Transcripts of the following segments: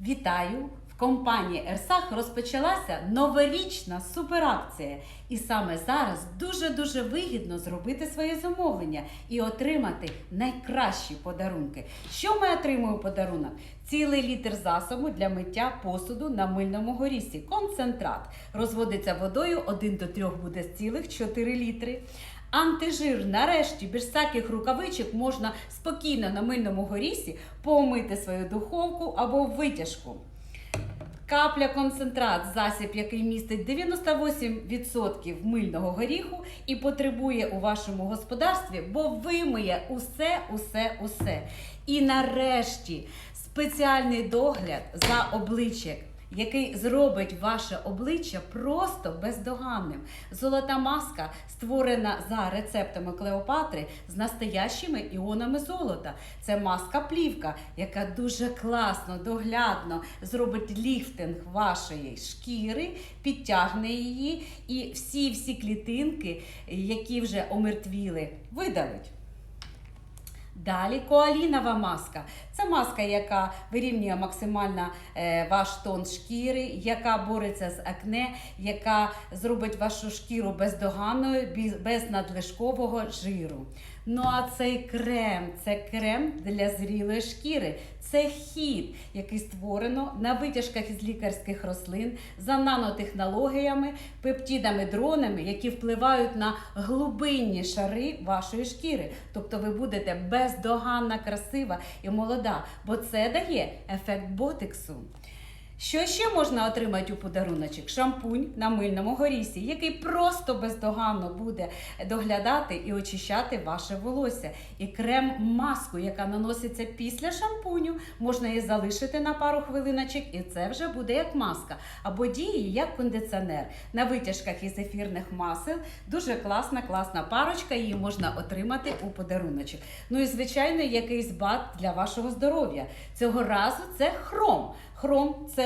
Вітаю! В компанії Ерсах розпочалася новорічна суперакція. І саме зараз дуже-дуже вигідно зробити своє замовлення і отримати найкращі подарунки. Що ми отримуємо подарунок? Цілий літр засобу для миття посуду на мильному горісі. Концентрат. Розводиться водою 1 до 3 буде цілих 4 літри. Антижир, нарешті, без всяких рукавичок можна спокійно на мильному горісі помити свою духовку або витяжку. Капля концентрат, засіб, який містить 98% мильного горіху і потребує у вашому господарстві, бо вимиє усе, усе, усе. І нарешті спеціальний догляд за обличчя. Який зробить ваше обличчя просто бездоганним. Золота маска створена за рецептами Клеопатри з настоящими іонами золота. Це маска плівка, яка дуже класно, доглядно зробить ліфтинг вашої шкіри, підтягне її, і всі-всі клітинки, які вже омертвіли, видалить. Далі коалінова маска. Це маска, яка вирівнює максимально е, ваш тон шкіри, яка бореться з акне, яка зробить вашу шкіру бездоганною, без надлишкового жиру. Ну а цей крем це крем для зрілої шкіри. Це хід, який створено на витяжках із лікарських рослин за нанотехнологіями, пептидами, дронами, які впливають на глибинні шари вашої шкіри. Тобто ви будете бездоганна, красива і молода, бо це дає ефект ботексу. Що ще можна отримати у подаруночок? Шампунь на мильному горісі, який просто бездоганно буде доглядати і очищати ваше волосся. І крем-маску, яка наноситься після шампуню, можна її залишити на пару хвилиночок, і це вже буде як маска. Або діє як кондиціонер. На витяжках із ефірних масел дуже класна, класна парочка, її можна отримати у подаруночок. Ну і звичайно, якийсь бат для вашого здоров'я. Цього разу це хром. Хром це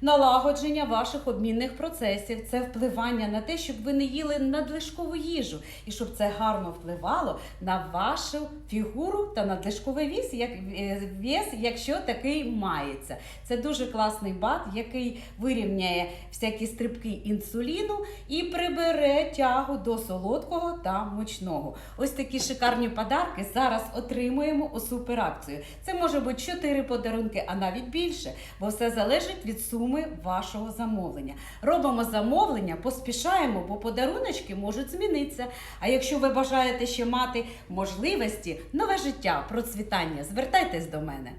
налагодження ваших обмінних процесів, це впливання на те, щоб ви не їли надлишкову їжу, і щоб це гарно впливало на вашу фігуру та надлишковий вес, як е, вес, якщо такий мається. Це дуже класний бат, який вирівняє всякі стрибки інсуліну і прибере тягу до солодкого та мучного. Ось такі шикарні подарки зараз отримуємо у суперакцію. Це може бути 4 подарунки, а навіть більше, бо все залежить від суми вашого замовлення. Робимо замовлення, поспішаємо, бо подаруночки можуть змінитися. А якщо ви бажаєте ще мати можливості, нове життя, процвітання, звертайтесь до мене.